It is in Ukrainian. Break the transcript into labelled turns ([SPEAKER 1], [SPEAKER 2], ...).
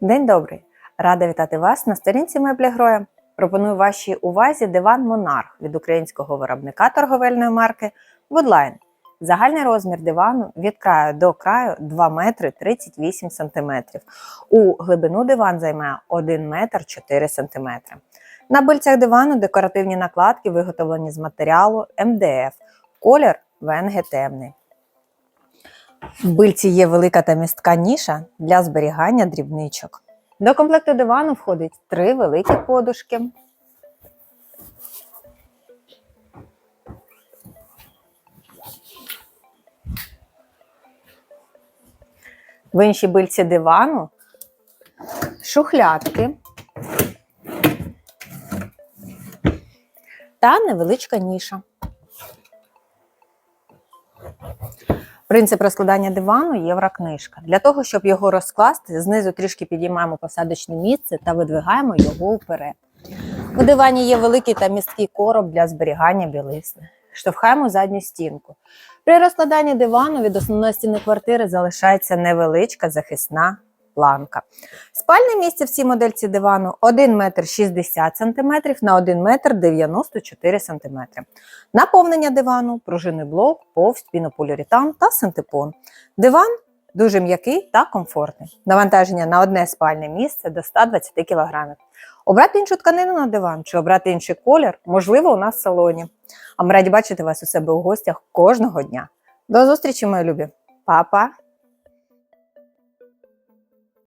[SPEAKER 1] День добрий! Рада вітати вас на сторінці меблі Гроя. Пропоную вашій увазі диван Монарх від українського виробника торговельної марки Woodline. Загальний розмір дивану від краю до краю 2 метри 38 сантиметрів. У глибину диван займає 1 метр 4 сантиметри. На бильцях дивану декоративні накладки виготовлені з матеріалу МДФ. Колір ВНГ темний. В бильці є велика та містка ніша для зберігання дрібничок. До комплекту дивану входить три великі подушки. В іншій бильці дивану шухлядки та невеличка ніша. Принцип розкладання дивану єврокнижка. Для того, щоб його розкласти, знизу трішки підіймаємо посадочне місце та видвигаємо його вперед. У дивані є великий та місткий короб для зберігання білизни. Штовхаємо задню стінку. При розкладанні дивану від основної стіни квартири залишається невеличка захисна планка. Спальне місце в цій модельці дивану 1 метр 60 см на 1 метр 94 см. Наповнення дивану, пружинний блок, повсть, пінополіуретан та синтепон. Диван дуже м'який та комфортний. Навантаження на одне спальне місце до 120 кг. Обрати іншу тканину на диван чи обрати інший колір можливо у нас в салоні. А ми раді бачити вас у себе у гостях кожного дня. До зустрічі, мої любі! Па-па!